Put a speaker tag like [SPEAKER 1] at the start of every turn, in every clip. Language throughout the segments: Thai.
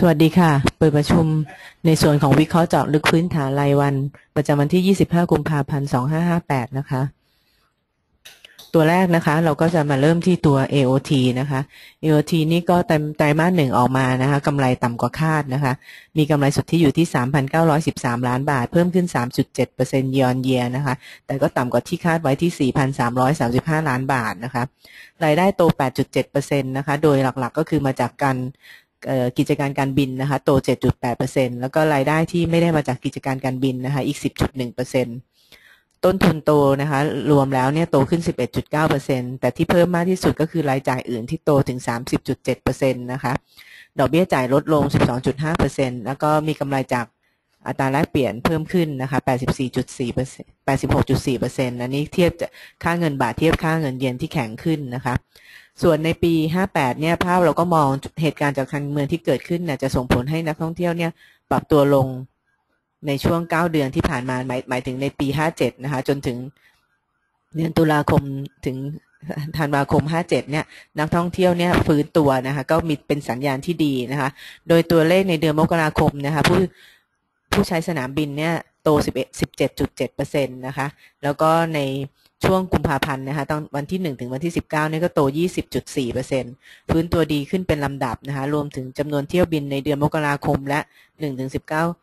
[SPEAKER 1] สวัสดีค่ะ เปิดประชุมในส่วนของวิเคราะห์เจาะลึกพื้นฐานรายวัน ประจำวันที่ 25 กุมภาพันธ์ 2558 นะคะ ตัวแรกนะคะ เราก็จะมาเริ่มที่ตัว AOT นะคะ AOT นี่ก็ไตรมาสหนึ่งออกมานะคะกำไรต่ำกว่าคาดนะคะ มีกำไรสุทธิอยู่ที่ 3,913 ล้านบาท เพิ่มขึ้น 3.7% year on year นะคะ แต่ก็ต่ำกว่าที่คาดไว้ที่ 4,335 ล้านบาทนะคะ รายได้โต 8.7%นะคะ โดยหลักๆ ก็คือมาจากการ กิจการการบินนะคะโต 7.8%แล้วก็รายได้ที่ไม่ได้มาจากกิจการการบินนะคะอีก 10.1%ต้นทุนโตนะคะรวมแล้วเนี่ยโตขึ้น 11.9%แต่ที่เพิ่มมากที่สุดก็คือรายจ่ายอื่นที่โตถึง 30.7%นะคะดอกเบี้ยจ่ายลดลง 12.5%แล้วก็มีกำไรจากอัตราแลกเปลี่ยนเพิ่มขึ้นนะคะ 84.4% 86.4%อันนี้เทียบค่าเงินบาทเทียบค่าเงินเยนที่แข็งขึ้นนะคะ ส่วนในปี 58 เนี่ยภาพเราก็มองเหตุการณ์จากการเมืองที่เกิดขึ้นเนี่ยจะส่งผลให้นักท่องเที่ยวเนี่ยปรับตัวลงในช่วง 9 เดือนที่ผ่านมาหมายหมายถึงในปี 57 นะคะ จนถึงเดือนตุลาคมถึงธันวาคม 57 เนี่ย นักท่องเที่ยวเนี่ยฟื้นตัวนะคะ ก็มีเป็นสัญญาณที่ดีนะคะ โดยตัวเลขในเดือนมกราคมนะคะผู้ผู้ใช้สนามบินเนี่ยโต 11 17.7%นะคะ แล้วก็ใน ช่วงกุมภาพันธ์นะคะตอนวันที่ 1 ถึงวันที่ 19เนี่ยก็โต 20.4%พื้นตัวดีขึ้นเป็นลำดับนะคะรวมถึงจำนวนเที่ยวบินในเดือนมกราคมและ 1 ถึง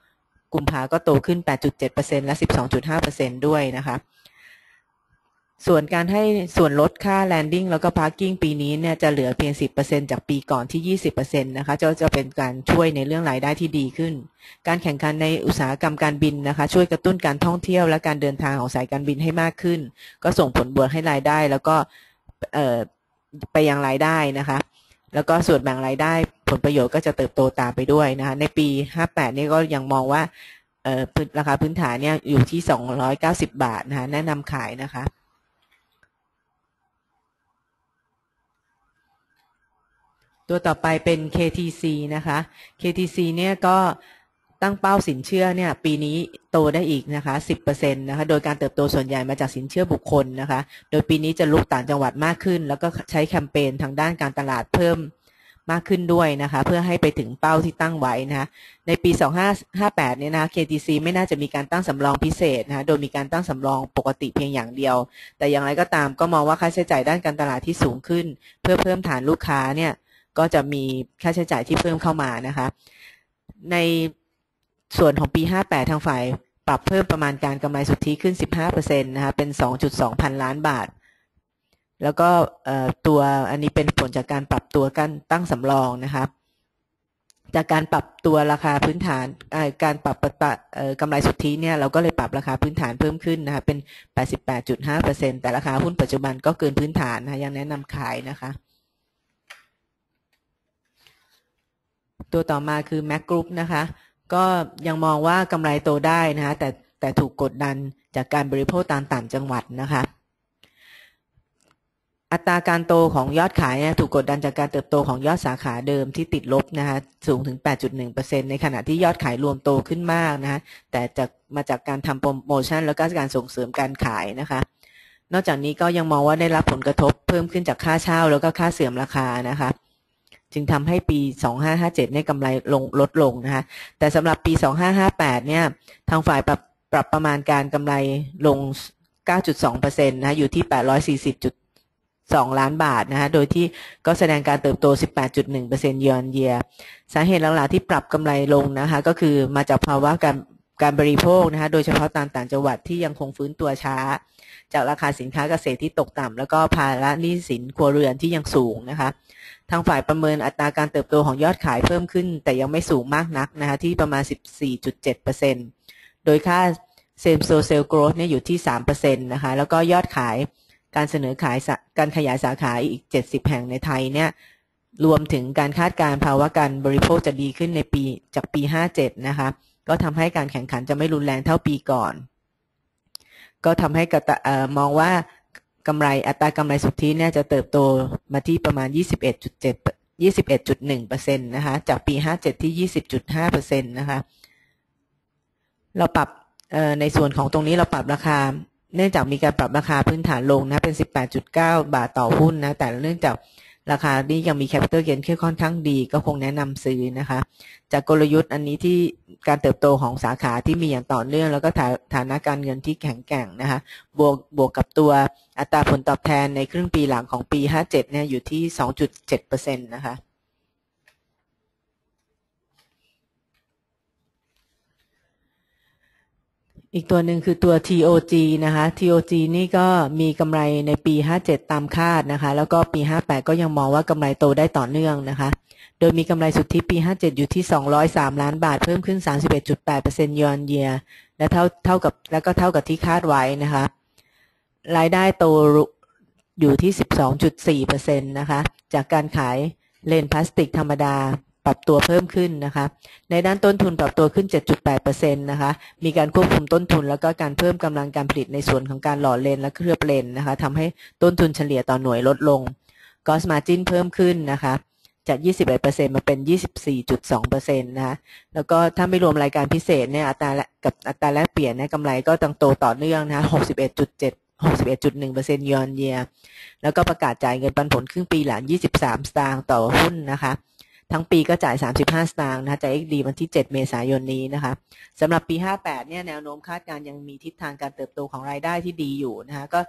[SPEAKER 1] 19 กุมภาก็โตขึ้น 8.7%และ 12.5%ด้วยนะคะ ส่วนการให้ส่วนลดค่าแลนดิ้งแล้วก็พาร์กิ้งปีนี้เนี่ยจะเหลือเพียง 10%จากปีก่อนที่ 20%นะคะจะจะเป็นการช่วยในเรื่องรายได้ที่ดีขึ้น การแข่งขันในอุตสาหกรรมการบินนะคะ ช่วยกระตุ้นการท่องเที่ยวและการเดินทางของสายการบินให้มากขึ้น ก็ส่งผลบวกให้รายได้ แล้วก็ไปยังรายได้นะคะ แล้วก็ส่วนแบ่งรายได้ ผลประโยชน์ก็จะเติบโตตามไปด้วยนะคะในปี 58 นี่ก็ยังมองว่าราคาพื้นฐานเนี่ยอยู่ที่ 290 บาทนะคะแนะนำขายนะคะ ตัวต่อไปเป็น KTC นะคะ KTC เนี่ยก็ตั้งเป้าสินเชื่อเนี่ยปีนี้โตได้อีกนะคะ 10%นะคะ โดยการเติบโตส่วนใหญ่มาจากสินเชื่อบุคคลนะคะ โดยปีนี้จะลุกต่างจังหวัดมากขึ้น แล้วก็ใช้แคมเปญทางด้านการตลาดเพิ่มมากขึ้นด้วยนะคะ เพื่อให้ไปถึงเป้าที่ตั้งไว้นะคะในปี 2558 เนี่ยนะ KTC ไม่น่าจะมีการตั้งสำรองพิเศษนะคะโดยมีการตั้งสำรองปกติเพียงอย่างเดียว แต่อย่างไรก็ตามก็มองว่าค่าใช้จ่ายด้านการตลาดที่สูงขึ้น เพื่อเพิ่มฐานลูกค้าเนี่ย ก็จะมีค่าใช้จ่ายที่เพิ่มเข้ามานะคะ ในส่วนของปี 58 ทางฝ่ายปรับเพิ่มประมาณการกำไรสุทธิขึ้น 15%นะคะ เป็น 2.2 พันล้านบาท แล้วก็ตัวอันนี้เป็นผลจากการปรับตัวกันตั้งสำรองนะคะ จากการปรับตัวราคาพื้นฐาน การปรับกำไรสุทธิเนี่ย เราก็เลยปรับราคาพื้นฐานเพิ่มขึ้นนะคะ เป็น 88.5%แต่ราคาหุ้นปัจจุบันก็เกินพื้นฐานนะคะยังแนะนำขายนะคะ ตัวต่อมาคือ Mac Group นะคะ ก็ยังมองว่ากำไรโตได้นะคะแต่แต่ถูกกดดันจากการบริโภคตามต่างจังหวัดนะคะ อัตราการโตของยอดขายเนี่ยถูกกดดันจากการเติบโตของยอดสาขาเดิมที่ติดลบนะคะสูงถึง 8.1%ในขณะที่ยอดขายรวมโตขึ้นมากนะคะแต่จากมาจากการทำโปรโมชั่น แล้วก็การส่งเสริมการขายนะคะนอกจากนี้ก็ยังมองว่าได้รับผลกระทบเพิ่มขึ้นจากค่าเช่าแล้วก็ค่าเสื่อมราคานะคะ จึงทำให้ปี 2557เนี่ยกำไรลงลดลงนะคะแต่สำหรับปี 2558เนี่ยทางฝ่ายปรับปรับประมาณการกำไรลง 9.2%นะอยู่ที่ 840.2 ล้านบาทนะคะโดยที่ก็แสดงการเติบโต 18.1%เยือนเยียสาเหตุหลักๆที่ปรับกำไรลงนะคะก็คือมาจากภาวะการการบริโภคนะคะโดยเฉพาะตามต่างจังหวัดที่ยังคงฟื้นตัวช้า จากราคาสินค้าเกษตรที่ตกต่ำแล้วก็ภาระหนี้สินครัวเรือนที่ยังสูงนะคะ ทางฝ่ายประเมินอัตราการเติบโตของยอดขายเพิ่มขึ้น แต่ยังไม่สูงมากนักนะคะที่ประมาณ 14.7%โดยค่า same store sale growth เนี่ยอยู่ที่ 3%นะคะแล้วก็ยอดขายการเสนอขายการขยายสาขาอีก 70 แห่งในไทยเนี่ยรวมถึงการคาดการภาวะการบริโภคจะดีขึ้นในปีจากปี 57 นะคะก็ทำให้การแข่งขันจะไม่รุนแรงเท่าปีก่อน ก็ทำให้กระมองว่า กำไรอัตรากำไรสุทธิเนี่ยจะเติบโตมาที่ประมาณ 21.7 21.1%นะคะ จากปี 57 ที่ 20.5%นะคะ เราปรับในส่วนของตรงนี้เราปรับราคา เนื่องจากมีการปรับราคาพื้นฐานลงนะ เป็น 18.9 บาทต่อหุ้นนะ แต่เนื่องจาก ราคานี้ยังมีแคปิตอลเกนที่ค่อนข้างดี ก็คงแนะนำซื้อนะคะ จากกลยุทธ์อันนี้ที่การเติบโตของสาขาที่มีอย่างต่อเนื่อง แล้วก็ฐานะการเงินที่แข็งแกร่งนะคะบวกบวกกับตัวอัตราผลตอบแทนในครึ่งปีหลังของปี 57เนี่ยอยู่ที่ 2.7%นะคะ อีกตัวหนึ่งคือตัว TOG นะคะ TOG นี่ก็มีกำไรในปี 57 ตามคาดนะคะ แล้วก็ปี 58 ก็ยังมองว่ากำไรโตได้ต่อเนื่องนะคะ โดยมีกำไรสุทธิปี 57 อยู่ที่ 203 ล้านบาท เพิ่มขึ้น 31.8%ยอนเยียและเท่าเท่ากับแล้วก็เท่ากับที่คาดไว้นะคะ รายได้โตอยู่ที่ 12.4%นะคะ จากการขายเลนพลาสติกธรรมดา ปรับตัวเพิ่มขึ้นนะคะ ในด้านต้นทุนปรับตัวขึ้น 7.8%นะคะ มีการควบคุมต้นทุน แล้วก็การเพิ่มกำลังการผลิตในส่วนของการหล่อเลนและเคลือบเลนนะคะทำให้ต้นทุนเฉลี่ยต่อหน่วยลดลงกอสมาจินเพิ่มขึ้นนะคะจาก 21%มาเป็น 24.2%นะคะ แล้วก็ถ้าไม่รวมรายการพิเศษเนี่ยอัตรากับอัตราแลกเปลี่ยนเนี่ยกำไรก็ต้องโตต่อเนื่องนะคะ61.7 61.1%ยอนเยียแล้วก็ประกาศจ่ายเงินปันผลครึ่งปีหลัง 23 สตางค์ต่อหุ้นนะคะ ทั้งปีก็จ่าย 35 สตางค์นะคะจ่าย XD วันที่ 7 เมษายนนี้นะคะสำหรับปี 58 เนี่ยแนวโน้มคาดการยังมีทิศทางการเติบโตของรายได้ที่ดีอยู่นะคะก็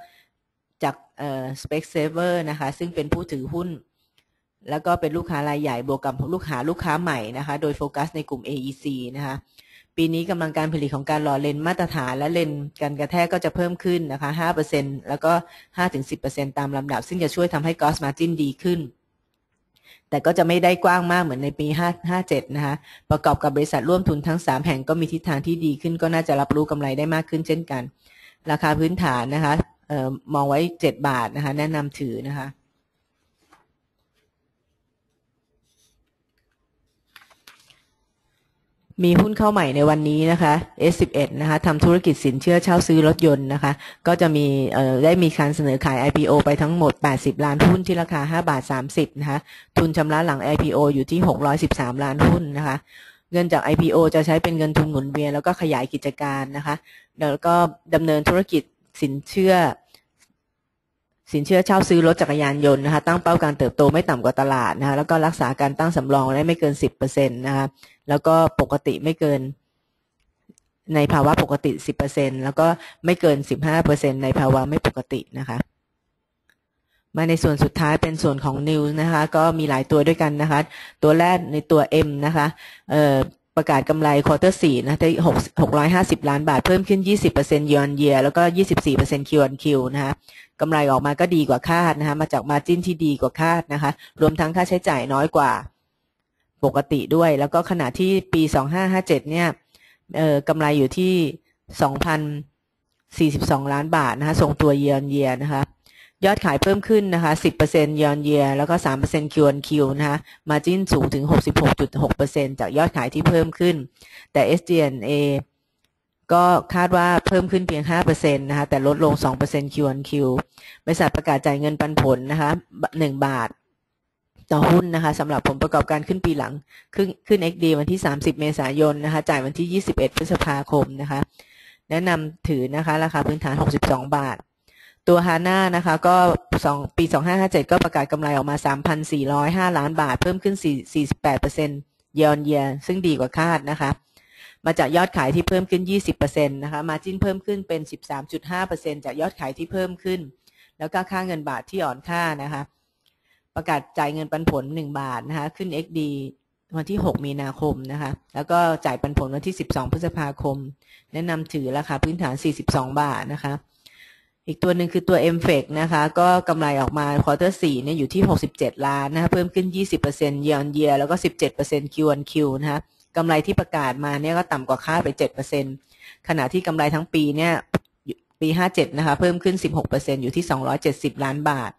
[SPEAKER 1] จากเอ่อ Spec Saver นะคะซึ่งเป็นผู้ถือหุ้น แล้วก็เป็นลูกค้ารายใหญ่บวกกับลูกค้าลูกค้าใหม่นะคะโดยโฟกัสในกลุ่ม AEC นะคะปีนี้กำลังการผลิตของการหล่อเลนมาตรฐานและเลนการกระแทกก็จะเพิ่มขึ้นนะคะ5%แล้วก็ 5-10%ตามลำดับ ซึ่งจะช่วยทำให้ Gross Margin ดีขึ้น แต่ก็จะไม่ได้กว้างมากเหมือนในปี 557 นะคะ ประกอบกับบริษัทร่วมทุนทั้ง 3 แห่งก็มีทิศทางที่ดีขึ้น ก็น่าจะรับรู้กำไรได้มากขึ้นเช่นกัน ราคาพื้นฐานนะคะออมองไว้ 7 บาทนะคะ แนะนำถือนะคะ มีหุ้นเข้าใหม่ในวันนี้นะคะ S11 นะคะทำธุรกิจสินเชื่อเช่าซื้อรถยนต์นะคะ ก็จะมีได้มีการเสนอขาย IPO ไปทั้งหมด 80 ล้านหุ้นที่ราคา 5 บาท 30 นะคะ ทุนชำระหลัง IPO อยู่ที่ 613 ล้านหุ้นนะคะ เงินจาก IPO จะใช้เป็นเงินทุนหมุนเวียนแล้วก็ขยายกิจการนะคะ แล้วก็ดำเนินธุรกิจสินเชื่อ สินเชื่อเช่าซื้อรถจักรยานยนต์นะคะตั้งเป้าการเติบโตไม่ต่ำกว่าตลาดนะคะแล้วก็รักษาการตั้งสำรองได้ไม่เกินสิบเปอร์เซ็นะคะแล้วก็ปกติไม่เกินในภาวะปกติสิบเปอร์เซ็นแล้วก็ไม่เกินสิบห้าเปอร์เซ็นในภาวะไม่ปกตินะคะมาในส่วนสุดท้ายเป็นส่วนของ News นะคะ ก็มีหลายตัวด้วยกันนะคะ ตัวแรกในตัว M นะคะเอ่อ ประกาศกำไรควอเตอร์สี่นะที่หกหกร้อยห้าสิบล้านบาทเพิ่มขึ้นยี่สิบเปอร์เซ็นต์ year on year แล้วก็ยี่สิบสี่เปอร์เซ็นต์ Q on Q นคิวนะคะกำไรออกมาก็ดีกว่าคาดนะคะมาจากมาจิ้นที่ดีกว่าคาดนะคะ รวมทั้งค่าใช้จ่ายน้อยกว่าปกติด้วย แล้วก็ขณะที่ปีสองห้าห้าเจ็ดเนี่ยเอ่อกำไรอยู่ที่สองพันสี่สิบสองล้านบาทนะคะส่งตัว year on year นะคะ ยอดขายเพิ่มขึ้นนะคะ 10% year on year แล้วก็ 3% Q on Q นะคะมาจิ้นสูงถึง 66.6%จากยอดขายที่เพิ่มขึ้น แต่ SG&A ก็คาดว่าเพิ่มขึ้นเพียง 5%นะคะ แต่ลดลง 2% Q on Q บริษัทประกาศจ่ายเงินปันผลนะคะ 1 บาทต่อหุ้นนะคะสำหรับผลประกอบการขึ้นปีหลัง ขึ้นขึ้น XD วันที่ 30 เมษายนนะคะ จ่ายวันที่ 21 พฤษภาคมนะคะ แนะนำถือนะคะ ราคาพื้นฐาน 62 บาท ตัวฮาน่านะคะก็สองปี 2557 ก็ประกาศกำไรออกมา 3,405 ล้านบาท เพิ่มขึ้น 48%เยอนเยียซึ่งดีกว่าคาดนะคะ มาจากยอดขายที่เพิ่มขึ้น 20%นะคะมาจิ้นเพิ่มขึ้นเป็น 13.5%จากยอดขายที่เพิ่มขึ้น แล้วก็ค่าเงินบาทที่อ่อนค่านะคะ ประกาศจ่ายเงินปันผล 1 บาทนะคะขึ้น XD วันที่ 6 มีนาคมนะคะ แล้วก็จ่ายปันผลวันที่ 12 พฤษภาคม แนะนำถือราคาพื้นฐาน 42 บาทนะคะ อีกตัวหนึ่งคือตัว m f e c นะคะ ก็กำไรออกมาควอเตอร์สี่เนี่ยอยู่ที่ 67 ล้านนะคะเพิ่มขึ้น 20% year on year แล้วก็ 17% Q on Q นะคะกำไรที่ประกาศมาเนี่ยก็ต่ำกว่าคาดไป 7%ขณะที่กำไรทั้งปีเนี่ยปี 57 นะคะ เพิ่มขึ้น 16%อยู่ที่ 270 ล้านบาท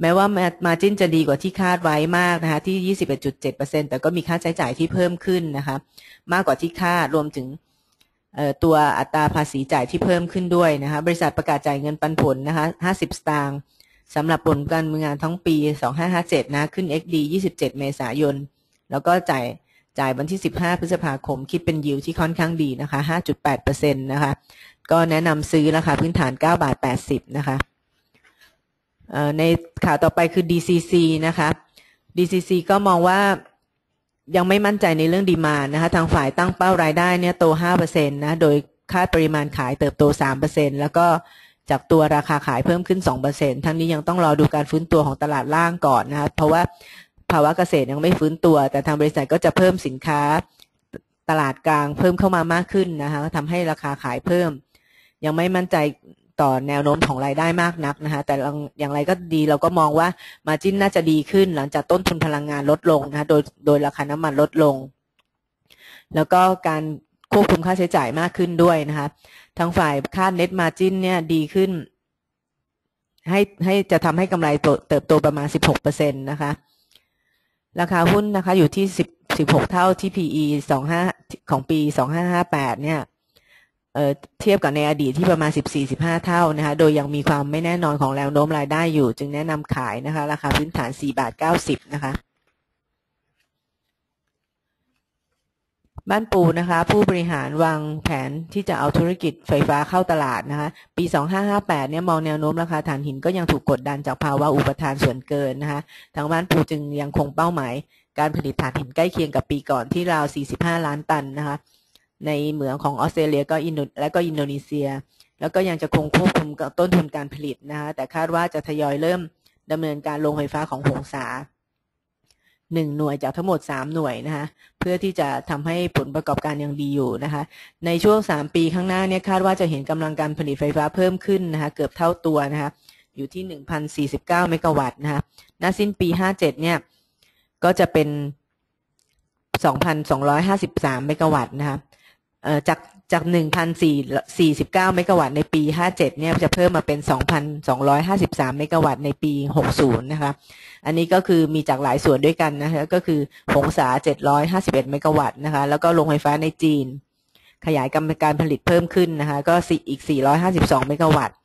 [SPEAKER 1] แม้ว่ามาจิ้นจะดีกว่าที่คาดไว้มากนะคะ ที่ 21.7%แต่ก็มีค่าใช้จ่ายที่เพิ่มขึ้นนะคะ มากกว่าที่คาดรวมถึง ตัวอัตราภาษีจ่ายที่เพิ่มขึ้นด้วยนะคะบริษัทประกาศจ่ายเงินปันผลนะคะ50 สตางค์สำหรับผลการมืองานทั้งปี 2557 นะขึ้น XD 27 เมษายน แล้วก็จ่ายจ่ายวันที่ 15 พฤษภาคม คิดเป็นยิวที่ค่อนข้างดีนะคะ 5.8%นะคะ ก็แนะนำซื้อราคาพื้นฐาน 9 บาท 80 นะคะในข่าวต่อไปคือ DCC นะคะ DCC ก็มองว่า ยังไม่มั่นใจในเรื่องดีมานะคะทางฝ่ายตั้งเป้ารายได้เนี่ยโต 5%นะโดยคาดปริมาณขายเติบโต 3%แล้วก็จากตัวราคาขายเพิ่มขึ้น 2%ทั้งนี้ยังต้องรอดูการฟื้นตัวของตลาดล่างก่อนนะคะเพราะว่าภาวะเกษตรยังไม่ฟื้นตัว แต่ทางบริษัทก็จะเพิ่มสินค้าตลาดกลางเพิ่มเข้ามามากขึ้นนะคะทำให้ราคาขายเพิ่ม ยังไม่มั่นใจ ต่อแนวโน้มของรายได้มากนักนะคะแต่อย่างไรก็ดีเราก็มองว่ามาจิ้นน่าจะดีขึ้น หลังจากต้นทุนพลังงานลดลงนะคะโดยโดยราคาน้ำมันลดลง แล้วก็การควบคุมค่าใช้จ่ายมากขึ้นด้วยนะคะทางฝ่ายคาดเน็ตมาจิ้นเนี่ยดีขึ้น ให้ให้จะทำให้กำไรเติบโตประมาณ 16%นะคะราคาหุ้นนะคะอยู่ที่ 10 16 เท่าที่ PE 25ของปี 2558 เนี่ย เเทียบกับในอดีตที่ประมาณ 14-15 เท่านะคะโดยยังมีความไม่แน่นอนของแรงโน้มรายได้อยู่ จึงแนะนำขายนะคะ ราคาพื้นฐาน 4 บาท 90 นะคะ บ้านปูนะคะ ผู้บริหารวางแผนที่จะเอาธุรกิจไฟฟ้าเข้าตลาดนะคะ ปี 2558 เนี่ยมองแนวโน้มราคาถ่านหินก็ยังถูกกดดันจากภาวะอุปทานส่วนเกินนะคะ ทางบ้านปูจึงยังคงเป้าหมาย การผลิตถ่านหินใกล้เคียงกับปีก่อนที่ราว 45 ล้านตันนะคะ ในเหมืองของออสเตรเลียก็อินโดและก็อินโดนีเซีย แล้วก็ยังจะคงควบคุมกับต้นทุนการผลิตนะคะแต่คาดว่าจะทยอยเริ่มดำเนินการโรงไฟฟ้าของหงสาหนึ่งหน่วยจากทั้งหมดสามหน่วยนะคะเพื่อที่จะทำให้ผลประกอบการยังดีอยู่นะคะในช่วงสามปีข้างหน้าเนี่ยคาดว่าจะเห็นกำลังการผลิตไฟฟ้าเพิ่มขึ้นนะคะเกือบเท่าตัวนะคะอยู่ที่หนึ่งพันสี่สิบเก้าเมกะวัตต์นะคะณสิ้นปีห้าเจ็ดเนี่ยก็จะเป็นสองพันสองร้อยห้าสิบสามเมกะวัตต์นะคะ จากจาก1,449 เมกะวัตต์ในปี 57 เนี่ยจะเพิ่มมาเป็น 2,253 เมกะวัตต์ในปี 60 นะคะ อันนี้ก็คือมีจากหลายส่วนด้วยกันนะคะก็คือหงสา751 เมกะวัตต์นะคะ แล้วก็โรงไฟฟ้าในจีน ขยายกำลังการผลิตเพิ่มขึ้นนะคะ ก็อีก 452 เมกะวัตต์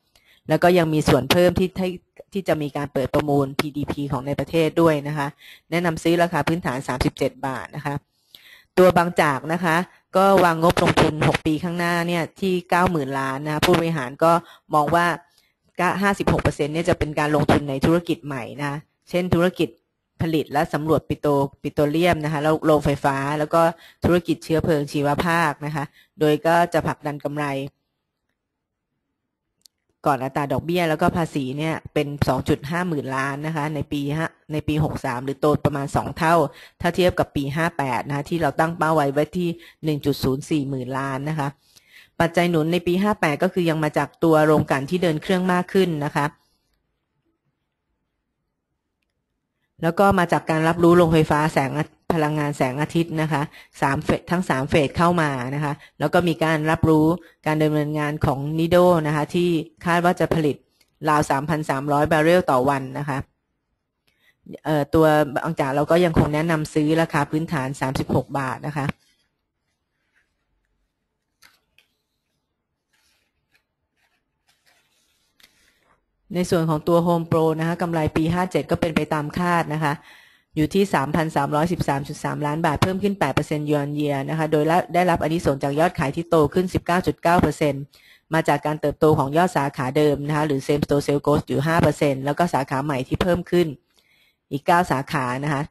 [SPEAKER 1] แล้วก็ยังมีส่วนเพิ่มที่ที่ที่จะมีการเปิดประมูล PDP ของในประเทศด้วยนะคะ แนะนำซื้อราคาพื้นฐาน 37 บาทนะคะ ตัวบางจากนะคะ ก็วางงบลงทุน 6 ปีข้างหน้าเนี่ยที่ 90,000 ล้านนะผู้บริหารก็มองว่า 56%เนี่ยจะเป็นการลงทุนในธุรกิจใหม่นะเช่นธุรกิจผลิตและสำรวจปิโตปิโตรเลียมนะคะแล้วโรงไฟฟ้า แล้วก็ธุรกิจเชื้อเพลิงชีวภาคนะคะ โดยก็จะผลักดันกำไร ก่อนอัตราดอกเบี้ยแล้วก็ภาษีเนี่ยเป็น 2.5 หมื่นล้านนะคะ ในปีฮะในปี 63 หรือโตประมาณ 2 เท่า ถ้าเทียบกับปี 58 นะคะที่เราตั้งเป้าไว้ไว้ที่ 1.04 หมื่นล้านนะคะ ปัจจัยหนุนในปี 58 ก็คือยังมาจากตัวโรงกันที่เดินเครื่องมากขึ้นนะคะแล้วก็มาจากการรับรู้โรงไฟฟ้าแสง พลังงานแสงอาทิตย์นะคะสามเฟสทั้งสามเฟสเข้ามานะคะแล้วก็มีการรับรู้การดำเนินงานของนิโดนะคะที่คาดว่าจะผลิตราว 3,300 บาร์เรลต่อวันนะคะตัวบางจากเราก็ยังคงแนะนำซื้อราคาพื้นฐาน 36 บาทนะคะในส่วนของตัว Home Pro นะคะกำไรปี 57 ก็เป็นไปตามคาดนะคะ อยู่ที่ 3,313.3 ล้านบาท เพิ่มขึ้น 8%ยอนเยียนะคะ โดยได้รับอนิสงจากยอดขายที่โตขึ้น 19.9%มาจากการเติบโตของยอดสาขาเดิมนะคะ หรือ same store sales growth อยู่ 5%แล้วก็สาขาใหม่ที่เพิ่มขึ้น อีก 9 สาขานะคะ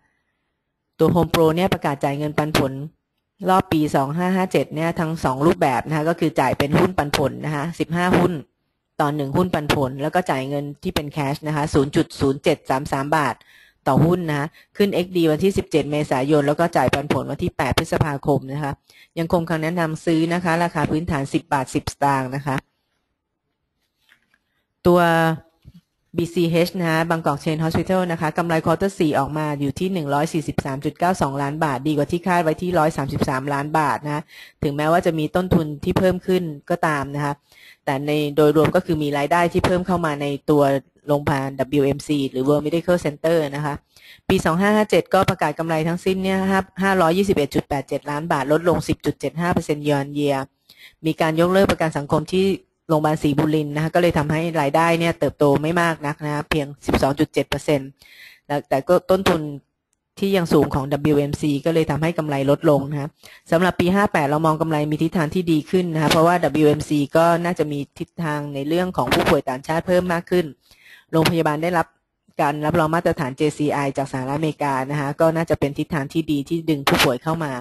[SPEAKER 1] ตัว Home Pro เนี่ยประกาศจ่ายเงินปันผลรอบปี 2557 เนี่ยทั้ง 2 รูปแบบนะคะ ก็คือจ่ายเป็นหุ้นปันผลนะคะ 15 หุ้นต่อ 1 หุ้นปันผล แล้วก็จ่ายเงินที่เป็นแคชนะคะ 0.0733 บาท ต่อหุ้นนะขึ้น XD วันที่ 17 เมษายน แล้วก็จ่ายปันผลวันที่ 8 พฤษภาคมนะคะ ยังคงคำแนะนำซื้อนะคะ ราคาพื้นฐาน 10 บาท 10 สตางค์นะคะ ตัว BCH นะคะบางกอกเชนฮอสพิทอลนะคะกำไรควอเตอร์4ออกมาอยู่ที่ 143.92 ล้านบาท ดีกว่าที่คาดไว้ที่ 133 ล้านบาทนะถึงแม้ว่าจะมีต้นทุนที่เพิ่มขึ้นก็ตามนะคะแต่ในโดยรวมก็คือมีรายได้ที่เพิ่มเข้ามาในตัว โรงพยาบาล WMC หรือ World Medical Center นะคะ ปี 2557 ก็ประกาศกำไรทั้งสิ้นเนี่ย521.87 ล้านบาท ลดลง 10.75%ยอนเยีย มีการยกเลิกประกันสังคมที่โรงพยาบาลศรีบุรินนะคะก็เลยทำให้รายได้เนี่ยเติบโตไม่มากนักนะเพียง 12.7%แล้วแต่ก็ต้นทุนที่ยังสูงของ WMC ก็เลยทำให้กำไรลดลงนะครับสำหรับปี 58 เรามองกำไรมีทิศทางที่ดีขึ้นนะคะเพราะว่า WMC ก็น่าจะมีทิศทางในเรื่องของผู้ป่วยต่างชาติเพิ่มมากขึ้น โรงพยาบาลได้รับการรับรองมาตรฐาน JCI จากสหรัฐอเมริกานะคะก็น่าจะเป็นทิศทางที่ดีที่ดึงผู้ป่วยเข้ามา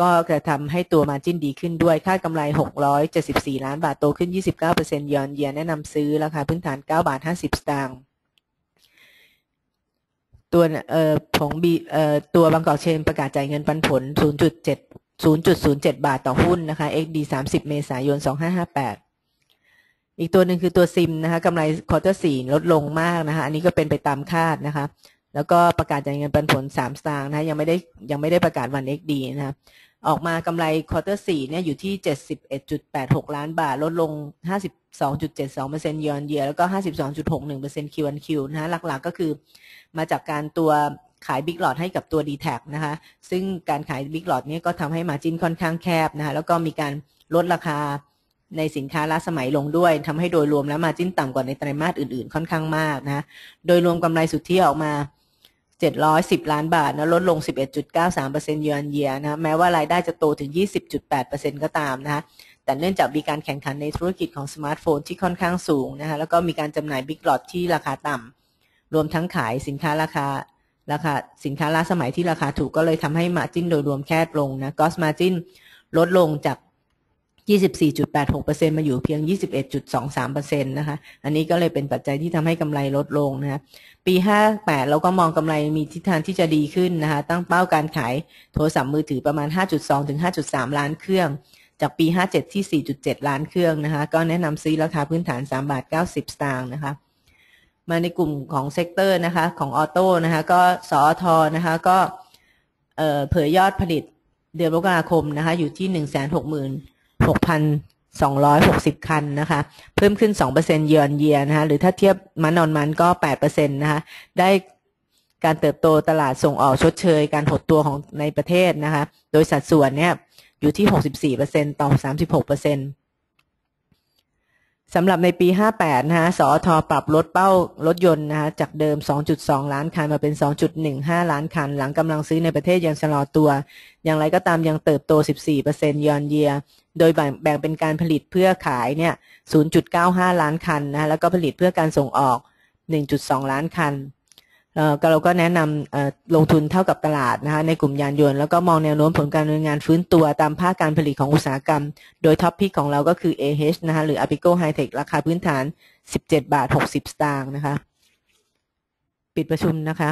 [SPEAKER 1] ก็จะทำให้ตัวมาจิ้นดีขึ้นด้วย ค่ากำไร 674 ล้านบาทโตขึ้น 29%ยอนเยียแนะนำซื้อราคาพื้นฐาน 9 บาท 50 สตางค์ตัวเอ่อของบีเอ่อตัวบางกอกเชนประกาศจ่ายเงินปันผล 0.7 0.07 บาทต่อหุ้นนะคะ XD 30 เมษายน 2558 อีกตัวหนึ่งคือตัวซิมนะคะกำไรควอเตอร์สี่ลดลงมากนะคะอันนี้ก็เป็นไปตามคาดนะคะ แล้วก็ประกาศจ่ายเงินปันผล3สตางค์นะะยังไม่ได้ยังไม่ได้ประกาศวัน XD นะคะออกมากำไรควอเตอร์สี่เนี่ยอยู่ที่ 71.86 ล้านบาท ลดลง 52.72%ยอนเยียแล้วก็ 52.61% Q on Q นะคะหลักๆก็คือมาจากการตัวขายบิ๊กหลอดให้กับตัว d t แทนะคะ ซึ่งการขายบิ๊กหลอดนี้ก็ทำให้มาจินค่อนข้างแคบนะคะแล้วก็มีการลดราคา ในสินค้าล้าสมัยลงด้วยทำให้โดยรวมแล้วมาจิ้นต่ำกว่าในไตรมาสอื่นๆ ค่อนข้างมากนะ โดยรวมกำไรสุทธิออกมา 710 ล้านบาทนะลดลง 11.93%เยือนเยียนะแม้ว่ารายได้จะโตถึง 20.8%ก็ตามนะคะแต่เนื่องจากมีการแข่งขันในธุรกิจของสมาร์ทโฟนที่ค่อนข้างสูงนะคะแล้วก็มีการจำหน่ายบิ๊กหลอดที่ราคาต่ำรวมทั้งขายสินค้าราคาราคาสินค้าล้าสมัยที่ราคาถูกก็เลยทำให้มาจิ้นโดยรวมแคบลงนะกอสมาจิ้นลดลงจาก 24.86%มาอยู่เพียง 21.23%นะคะ อันนี้ก็เลยเป็นปัจจัยที่ทำให้กำไรลดลงนะคะปี 58 เราก็มองกำไรมีทิศทางที่จะดีขึ้นนะคะ ตั้งเป้าการขายโทรศัพท์มือถือประมาณ 5.2 ถึง 5.3 ล้านเครื่อง จากปี 57 ที่ 4.7 ล้านเครื่องนะคะ ก็แนะนำซื้อราคาพื้นฐาน 3 บาท 90 สตางค์นะคะ มาในกลุ่มของเซกเตอร์นะคะ ของออโต้นะคะ ก็สอทนะคะ ก็เผยยอดผลิตเดือนมกราคมนะคะ อยู่ที่ 6,260 คันนะคะ เพิ่มขึ้น 2%เยือนเยียนะคะ หรือถ้าเทียบมันนอนมันก็ 8%นะคะ ได้การเติบโตตลาดส่งออกชดเชย การหดตัวของในประเทศนะคะ โดยสัดส่วนเนี่ยอยู่ที่ 64%ต่อ 36% สำหรับในปี 58 นะฮะ สอทอปรับลดเป้ารถยนต์นะฮะ จากเดิม 2.2 ล้านคันมาเป็น 2.15 ล้านคัน หลังกำลังซื้อในประเทศยังชะลอตัว อย่างไรก็ตามยังเติบโต 14%ยอนเยีย โดยแบ่งแบ่งเป็นการผลิตเพื่อขายเนี่ย 0.95 ล้านคันนะแล้วก็ผลิตเพื่อการส่งออก 1.2 ล้านคัน เอ่อเราก็แนะนำลงทุนเท่ากับตลาดนะคะในกลุ่มยานยนต์แล้วก็มองแนวโน้มผลการดำเนินงานฟื้นตัวตามภาคการผลิตของอุตสาหกรรม โดยท็อปพิกของเราก็คือ AH นะคะหรือ Apico Hightech ราคาพื้นฐาน 17 บาท 60 สตางค์นะคะ ปิดประชุมนะคะ